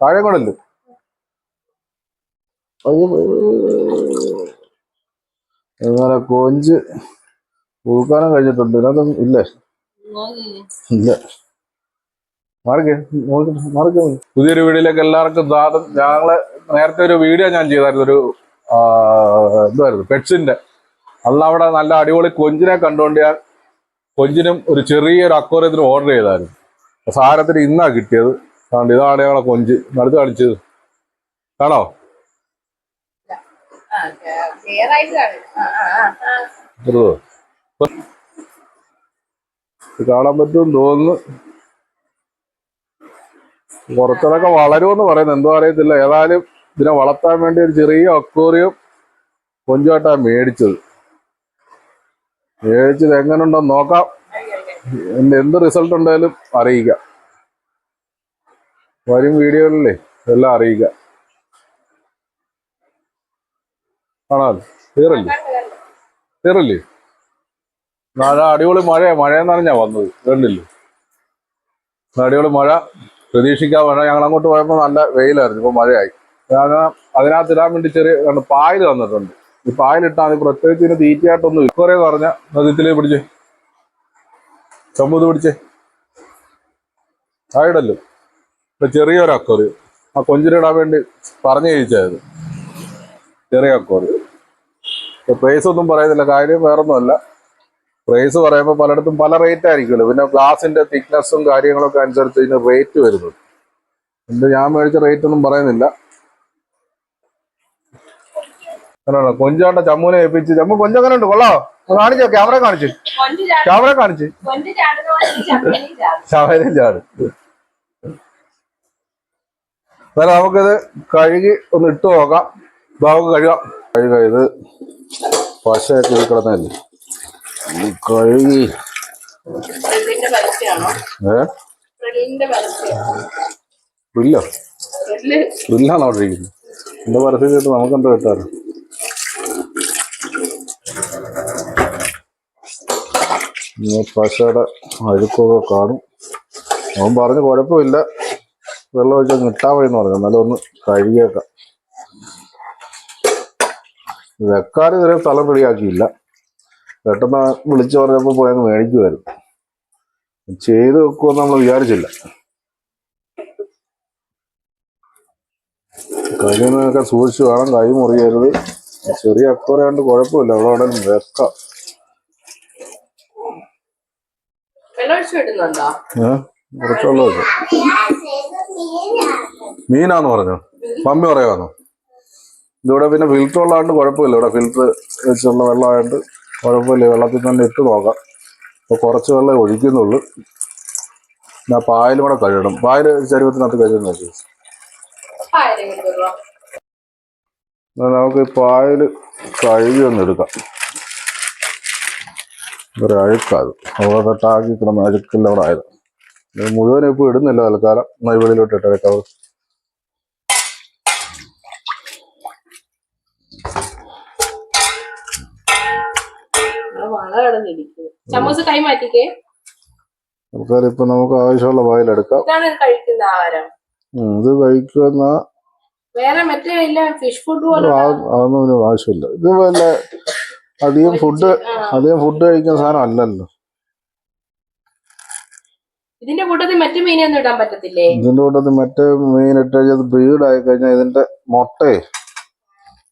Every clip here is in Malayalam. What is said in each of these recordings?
താഴെ കൊണ്ടല്ലേ? അങ്ങനെ കൊഞ്ച് ഉൾക്കാനം കഴിഞ്ഞിട്ടുണ്ട്. ഇതിനകത്തും ഇല്ലേ. ഇല്ല. മാറിക്കേ. മാറിക്കേ. പുതിയൊരു വീഡിയോയിലേക്ക് എല്ലാവർക്കും സ്വാഗതം. ഞങ്ങൾ നേരത്തെ ഒരു വീഡിയോ ഞാൻ ചെയ്തായിരുന്നു. ഒരു എന്തായിരുന്നു? പെറ്റ്സിന്റെ. അന്ന് അവിടെ നല്ല അടിപൊളി കൊഞ്ചിനെ കണ്ടുകൊണ്ട് ഞാൻ കൊഞ്ചിനും ഒരു ചെറിയൊരു അക്വറിയത്തിന് ഓർഡർ ചെയ്തായിരുന്നു. സാരത്തിന് ഇന്നാ കിട്ടിയത്. അതുകൊണ്ട് ഇതാണ് ഞങ്ങളെ കൊഞ്ച്. നടുത്ത് കാണിച്ചത് കാണോ? കാണാൻ പറ്റുമെന്ന് തോന്നുന്നു. കുറച്ചൊക്കെ വളരുമെന്ന് പറയുന്നു എന്തോ അറിയത്തില്ല. ഏതായാലും ഇതിനെ വളർത്താൻ വേണ്ടി ഒരു ചെറിയ അക്വേറിയം കൊഞ്ചുമായിട്ടാണ് മേടിച്ചത്. മേടിച്ചത് എങ്ങനെയുണ്ടെന്ന് നോക്കാം. എന്ത് റിസൾട്ട് ഉണ്ടായാലും അറിയിക്കാം. വരും വീഡിയോകളിലേ എല്ലാം അറിയുക. ആണോ തീറല്ലേ തീറല്ലേ മഴ അടിപൊളി മഴ മഴയെന്നാണ് ഞാൻ വന്നത്. കണ്ടില്ലേ? അടിപൊളി മഴ. പ്രതീക്ഷിക്കാൻ മഴ. ഞങ്ങൾ അങ്ങോട്ട് പോയപ്പോൾ നല്ല വെയിലായിരുന്നു. ഇപ്പൊ മഴയായി. കാരണം അതിനകത്ത് ഇടാൻ വേണ്ടി ചെറിയ പായൽ തന്നിട്ടുണ്ട്. ഈ പായലിട്ടാൽ മതി പ്രത്യേകിച്ച് ഇതിന് തീറ്റയായിട്ടൊന്നും ഇക്കുറേ പറഞ്ഞ നദിത്തിൽ പിടിച്ചേ. ചമ്മൂത് പിടിച്ചേ. ആയിടല്ലോ ചെറിയൊരു അക്കോറി. ആ കൊഞ്ചിനിടാൻ വേണ്ടി പറഞ്ഞു കഴിച്ചായത് ചെറിയ അക്കോറി. പ്രൈസ് ഒന്നും പറയുന്നില്ല. കാര്യം വേറൊന്നുമല്ല. പ്രൈസ് പറയുമ്പോൾ പലയിടത്തും പല റേറ്റ് ആയിരിക്കുമല്ലോ. പിന്നെ ഗ്ലാസിന്റെ തിക്നെസ്സും കാര്യങ്ങളൊക്കെ അനുസരിച്ച് ഇതിന് റേറ്റ് വരുന്നത് എന്ത് ഞാൻ മേടിച്ച റേറ്റ് ഒന്നും പറയുന്നില്ല. അങ്ങനെയാണോ? കൊഞ്ചാണ്ട ചമ്മൂനെ ഏൽപ്പിച്ച്. ചമ്മു കൊഞ്ചങ്ങനെ ഉണ്ട്? കൊള്ളാം. കാണിച്ചോ? ക്യാമറ കാണിച്ചു. ക്യാമറ കാണിച്ചു. കൊഞ്ച് എന്നാലും നമുക്കിത് കഴുകി ഒന്ന് ഇട്ട് നോക്കാം. ഇപ്പൊ നമുക്ക് കഴുകാം. കഴുക ഇത് പശയൊക്കെ കിടന്നല്ലേ കഴുകി. ഏല്ലോ ഇല്ലാന്ന് അവിടെ ഇരിക്കുന്നത്? എന്റെ പരസ്യം കേട്ട് നമുക്കെന്താ കിട്ടാറ്? പശയുടെ അഴുക്കൊക്കെ കാണും. അവൻ പറഞ്ഞു കുഴപ്പമില്ല. വെള്ളം ഒഴിച്ചാൽ കിട്ടാൻ മതി എന്ന് പറഞ്ഞു. എന്നാലും ഒന്ന് കഴുകിയേക്കാം. വെക്കാൻ ഇതുവരെ സ്ഥലം റെഡിയാക്കിയില്ല. പെട്ടെന്ന് വിളിച്ചു പറഞ്ഞപ്പോൾ പോയി അങ്ങ് മേടിക്കുമായിരുന്നു ചെയ്ത് വെക്കുമെന്ന് നമ്മൾ വിചാരിച്ചില്ല. കഴിയുന്നതൊക്കെ സൂക്ഷിച്ചു വേണം കൈ മുറിയരുത്. ചെറിയ അക്കോറയാണ്ട് കുഴപ്പമില്ല. അവിടെ അവിടെ വെക്കാം. വെള്ളം ഒഴിച്ചു വിടുന്നുണ്ടോ ഏഹ് കുറച്ചുള്ള മീനാന്ന് പറഞ്ഞു? മമ്മി പറയാന്നോ ഇതിവിടെ പിന്നെ ഫിൽറ്റർ ഉള്ളതുകൊണ്ട് കുഴപ്പമില്ല. ഇവിടെ ഫിൽറ്റർ വെച്ചുള്ള വെള്ളമായിട്ട് കുഴപ്പമില്ല. വെള്ളത്തിൽ തന്നെ ഇട്ട് നോക്കാം. അപ്പോൾ കുറച്ച് വെള്ളം ഒഴിക്കുന്നുള്ളൂ. ആ പായലും കൂടെ കഴുകണം. പായൽ ചരുവത്തിനകത്ത് കഴുകുന്ന നമുക്ക് പായൽ കഴുകി ഒന്ന് എടുക്കാം. ഒരു അഴുക്കാത് അവിടെ തൊട്ടാക്കി കിടന്ന് അഴുക്കില്ല അവിടെ ആയത്. മുഴുവൻ ഇപ്പോൾ ഇടുന്നില്ല തൽക്കാലം. എന്നാൽ ഈ വെളിയിലോട്ട് ഇട്ടേക്കാം വള കിടന്നിരിക്കും കൈ മാറ്റിക്കേ. തൽക്കാലം ഇപ്പം നമുക്ക് ആവശ്യമുള്ള വായിലെടുക്കാം ഇത് കഴിക്കുന്ന അതൊന്നും ആവശ്യമില്ല. ഇത് വല്ല അധികം ഫുഡ് അധികം ഫുഡ് കഴിക്കുന്ന സാധനം അല്ലല്ലോ. ഇതിന്റെ കൂട്ടത്തിൽ മറ്റു മീനൊന്നും ഇടാൻ പറ്റത്തില്ലേ? ഇതിന്റെ കൂട്ടത്തിൽ മറ്റേ മീൻ ഇട്ട് കഴിഞ്ഞാൽ ബ്രീഡ് ആയി കഴിഞ്ഞാൽ ഇതിന്റെ മുട്ടയെ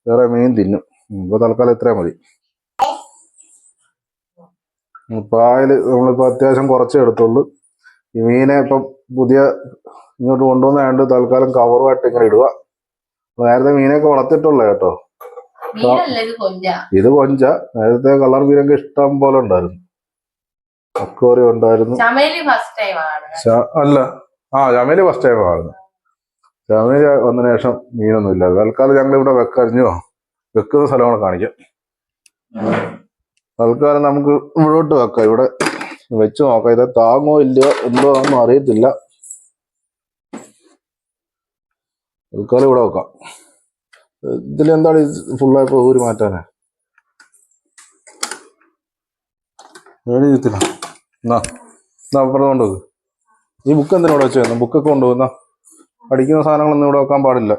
വേറെ മീൻ തിന്നും. ഇപ്പൊ തൽക്കാലം ഇത്രയും മതി. പായൽ നമ്മളിപ്പോ അത്യാവശ്യം കുറച്ചേ എടുത്തുള്ളൂ. ഈ മീനെ ഇപ്പം പുതിയ ഇങ്ങോട്ട് കൊണ്ടുവന്നാണ്ട് തൽക്കാലം കവറുമായിട്ട് ഇങ്ങനെ ഇടുക. നേരത്തെ മീനൊക്കെ വളർത്തിട്ടുള്ള കേട്ടോ. ഇത് കൊഞ്ച. നേരത്തെ കളർ മീനൊക്കെ ഇഷ്ടം പോലെ ഉണ്ടായിരുന്നു. അക്കോറി ഉണ്ടായിരുന്നു. അല്ല. ആ ചമേലി ഫസ്റ്റ് ടൈം ആയിരുന്നു ചമേലി വന്നതിന് ശേഷം മീനൊന്നും ഇല്ല. തൽക്കാലം ഞങ്ങൾ ഇവിടെ വെക്കരിഞ്ഞോ വെക്കുന്ന സ്ഥലമാണ് കാണിക്കാം. തൽക്കാലം നമുക്ക് ഇവിടോട്ട് വെക്കാം. ഇവിടെ വെച്ച് നോക്കാം. ഇത് താങ്ങോ ഇല്ലയോ എന്തോ ഒന്നും അറിയത്തില്ല. തൽക്കാലം ഇവിടെ വെക്കാം. ഇതിലെന്താണ് ഫുള്ളായപ്പോ ഊരി മാറ്റാനേ എന്നാ എന്നാ അപ്പുറത്ത് കൊണ്ടുപോകും ഈ ബുക്ക് എന്തിനാ ഇവിടെ വെച്ചായിരുന്നു ബുക്കൊക്കെ കൊണ്ടുപോകുന്ന പഠിക്കുന്ന സാധനങ്ങളൊന്നും ഇവിടെ വെക്കാൻ പാടില്ല.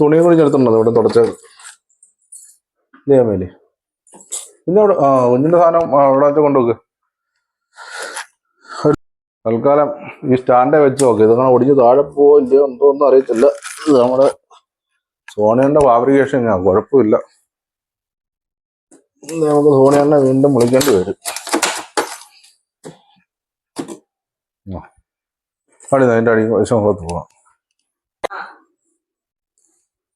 തുണിയും കൂടി ചേർത്തുണ്ടോ ഇവിടെ തുടച്ചത്. ഇല്ലേ മേലി. പിന്നെ അവിടെ ആ കുഞ്ഞിന്റെ സാധനം അവിടെ വെച്ച് കൊണ്ടുവെക്ക് തൽക്കാലം ഈ സ്റ്റാൻഡേ വെച്ച് നോക്ക്. ഇതങ്ങനെ ഒടിഞ്ഞ് താഴെ പോവില്ല എന്തോ ഒന്നും അറിയത്തില്ല. ഇത് നമ്മുടെ സോണിയുടെ ഫാബ്രിക്കേഷൻ ഞാൻ കുഴപ്പമില്ല. നമുക്ക് സോണിയനെ വീണ്ടും വിളിക്കേണ്ടി വരും. അടി അതിന്റെ അടി വശമുഖത്ത് പോവാം.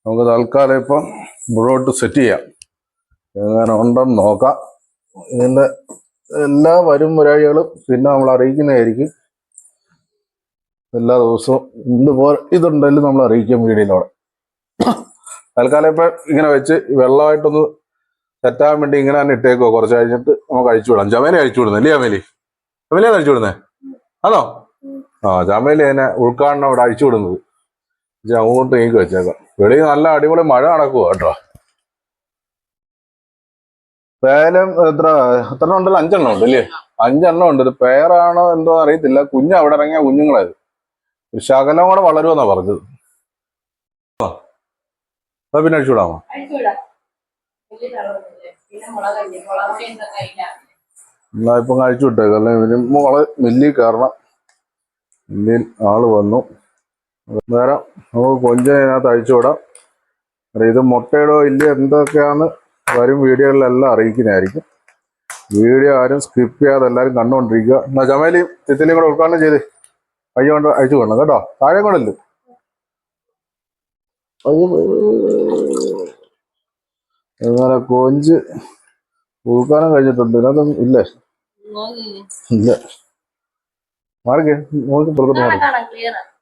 നമുക്ക് തൽക്കാലം ഇപ്പം മുഴുവോട്ട് സെറ്റ് ചെയ്യാം. എങ്ങനെ ഉണ്ടെന്ന് നോക്കാം. ഇതിന്റെ എല്ലാ വരും വരാഴികളും പിന്നെ നമ്മൾ അറിയിക്കുന്നതായിരിക്കും. എല്ലാ ദിവസവും ഇതുപോലെ ഇതുണ്ടെങ്കിലും നമ്മൾ അറിയിക്കും വീഡിയോയിലൂടെ. തൽക്കാലം ഇപ്പം ഇങ്ങനെ വെച്ച് വെള്ളമായിട്ടൊന്ന് സെറ്റാകാൻ വേണ്ടി ഇങ്ങനെ തന്നെ ഇട്ടേക്കോ? കുറച്ച് കഴിഞ്ഞിട്ട് നമുക്ക് അഴിച്ചു വിടാം. ജമേലി അഴിച്ചു വിടുന്നത് അല്ലേ ജമേലി ജമേലിയാണ് അഴിച്ചു വിടുന്നത് ആണോ? ആ ജമേലി അതിനെ ഉൾക്കാടിനെ ഇവിടെ അഴിച്ചു വിടുന്നത്. അങ്ങോട്ട് നീക്കി വെച്ചേക്കാം. വെളിയിൽ നല്ല അടിപൊളി മഴ നടക്കുക കേട്ടോ. പേലം എത്ര? എത്ര ഉണ്ടല്ലോ അഞ്ചെണ്ണം ഉണ്ട് അല്ലേ? അഞ്ചെണ്ണം ഉണ്ട്. ഇത് പേരാണോ എന്തോ അറിയത്തില്ല. കുഞ്ഞ് അവിടെ ഇറങ്ങിയ കുഞ്ഞുങ്ങളായത് ശകലം കൂടെ വളരുമെന്നാ പറഞ്ഞത്. പിന്നെ അഴിച്ചു എന്നാ ഇപ്പം കഴിച്ചു വിട്ടേക്ക് അല്ലെങ്കിൽ ഇതിന് മോൾ മില്ലി കയറണം മില്ലിയിൽ ആൾ വന്നു. നേരം നമുക്ക് കൊഞ്ചതിനകത്ത് അഴിച്ചു വിടാം. ഇത് മുട്ടയിടോ ഇല്ല എന്തൊക്കെയാണ് വരും വീഡിയോകളിലെല്ലാം അറിയിക്കുന്നതായിരിക്കും. വീഡിയോ ആരും സ്കിപ്പ് ചെയ്യാതെ എല്ലാവരും കണ്ടുകൊണ്ടിരിക്കുക എന്നാ ചമേലിയും തിത്തിലിയും കൂടെ ഉദ്ഘാടനം ചെയ്ത് കയ്യ കൊണ്ട്? അഴിച്ചു കൊണ്ടു കേട്ടോ? താഴെ കൊണ്ടല്ലേ അങ്ങനെ കൊഞ്ച് ഉൾക്കാനം കഴിഞ്ഞിട്ടുണ്ട്. ഇതിനകത്തൊന്നും ഇല്ലേ. ഇല്ല. മാറിക്കേ. നോക്കി പുറത്തോട്ട് മാറി.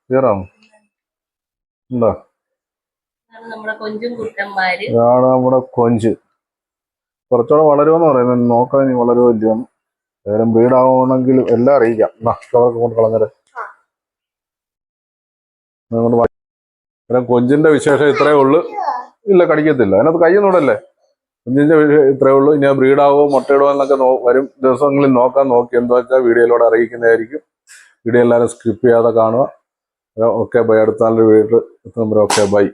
ക്ലിയർ ഉണ്ടോ? ഇതാണ് നമ്മുടെ കൊഞ്ച് കുറച്ചുകൂടെ വളരുമെന്ന് പറയുന്നത് നോക്കാൻ ഇനി വളരുമോ ഇല്ലയോ ഏതായാലും വീടാവണമെങ്കിൽ എല്ലാം അറിയിക്കാം. എന്നാ കൊണ്ട് അന്നേരം കൊഞ്ചിന്റെ വിശേഷം ഇത്രയേ ഉള്ളൂ. ഇല്ല കടിക്കത്തില്ല. അതിനകത്ത് കയ്യൊന്നുമിടല്ലേ കൊഞ്ചിന്റെ വിഷയം ഇത്രയേ ഉള്ളൂ. ഇനി ബ്രീഡാവോ മുട്ടയിടോ എന്നൊക്കെ വരും ദിവസങ്ങളിൽ നോക്കാൻ നോക്കി. എന്താ വെച്ചാൽ വീഡിയോയിലൂടെ അറിയിക്കുന്നതായിരിക്കും. വീഡിയോ എല്ലാവരും സ്കിപ്പ് ചെയ്യാതെ കാണുക. Okay bye. അടുത്ത നല്ലൊരു വീട്ടിൽ ഓക്കെ ബൈ.